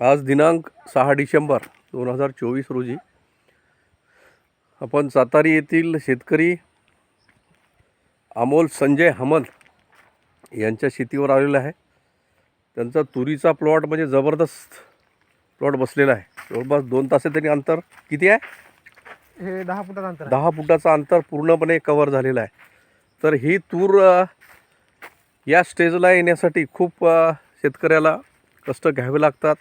आज दिनांक सहा डिसेंबर दोन हजार चोवीस रोजी आपण सातारी येथील शेतकरी अमोल संजय हमद यांच्या शेतीवर आलेला आहे. त्यांचा तुरीचा प्लॉट म्हणजे जबरदस्त प्लॉट बसलेला आहे. जवळपास दोन तास त्यांनी अंतर किती आहे? हे दहा फुटाचं अंतर. दहा फुटाचं अंतर पूर्णपणे कवर झालेलं आहे. तर ही तूर या स्टेजला येण्यासाठी खूप शेतकऱ्याला कष्ट घ्यावे लागतात.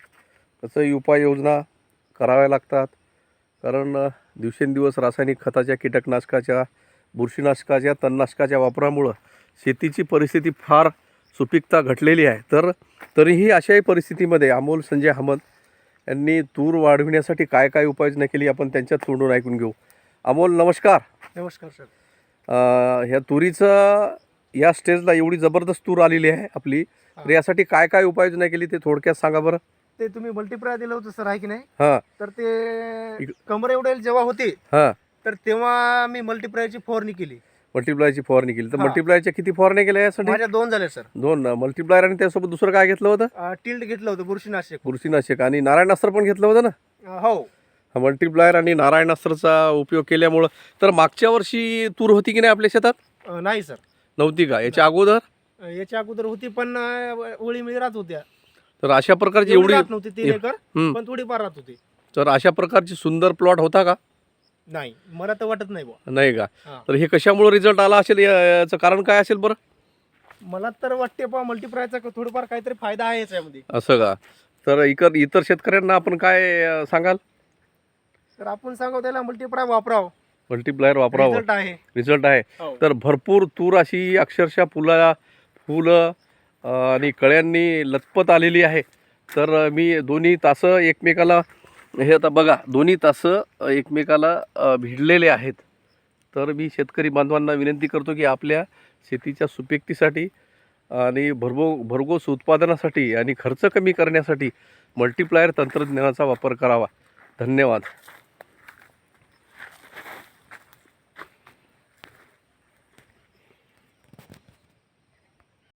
त्याचं उपाययोजना कराव्या लागतात. कारण दिवसेंदिवस रासायनिक खताच्या कीटकनाशकाच्या बुरशीनाशकाच्या तणनाशकाच्या वापरामुळं शेतीची परिस्थिती फार सुपीकता घटलेली आहे. तर तरीही अशाही परिस्थितीमध्ये अमोल संजय हमद यांनी तूर वाढविण्यासाठी काय काय उपाययोजना केली आपण त्यांच्याच तोंडून ऐकून घेऊ. अमोल नमस्कार. नमस्कार सर. ह्या तुरीचं या स्टेजला एवढी जबरदस्त तूर आलेली आहे आपली. तर यासाठी काय काय उपाययोजना केली ते थोडक्यात सांगा बरं. ते तुम्ही मल्टीप्लाय दिलं होतं सर आहे की नाही? हां. तर ते कमर एवढे जेव्हा होते हां. तर तेव्हा मी मल्टीप्लायची फवारणी केली. मल्टिप्लायची फवारणी केली. तर हां. मल्टिप्लायच्या किती फवारण्या केल्या यासाठी? माझ्या दोन झाले सर दोन मल्टिप्लायर आणि त्यासोबत दुसरं काय घेतलं होतं? टिल्ड घेतलं होतं बुरशीनाशक. बुरशीनाशक. आणि नारायणास्त्र पण घेतलं होतं ना? अं, हो. हा मल्टिप्लायर आणि नारायणास्त्रचा उपयोग केल्यामुळं. तर मागच्या वर्षी तूर होती की नाही आपल्या शेतात? अं, नाही सर नव्हती का? याच्या अगोदर? अं, याच्या अगोदर होती पण अं, ओळी मिळी राहत होत्या. तर अशा प्रकारची एवढी राहत नव्हती तीन एकर हम्म. पण थोडीफार राहत होती. तर अशा प्रकारची सुंदर प्लॉट होता का? नाही मला तर वाटत नाही बुवा नाही का? हां. तर हे कशामुळे रिझल्ट आला असेल? या- याचं कारण काय असेल बरं? मला तर वाटते पा मल्टीप्लायचा थोडीफार काहीतरी फायदा आहे याच्यामध्ये असं का? तर इतर इतर शेतकऱ्यांना आपण काय अं, सांगाल? तर आपण सांगू त्याला मल्टीप्लाय वापरावं. मल्टिप्लायर वापरावं. रिझल्ट आहे. रिझल्ट आहे. हो. तर भरपूर तूर अशी अक्षरशः फुला फुलं आणि कळ्यांनी लथपत आलेली आहे. तर मी दोन्ही तासं एकमेकाला हे आता बघा दोन्ही तासं एकमेकाला भिडलेले आहेत. तर मी शेतकरी बांधवांना विनंती करतो की आपल्या शेतीच्या सुपीकतेसाठी आणि भरभो भरघोस उत्पादनासाठी आणि खर्च कमी करण्यासाठी मल्टीप्लायर तंत्रज्ञानाचा वापर करावा. धन्यवाद.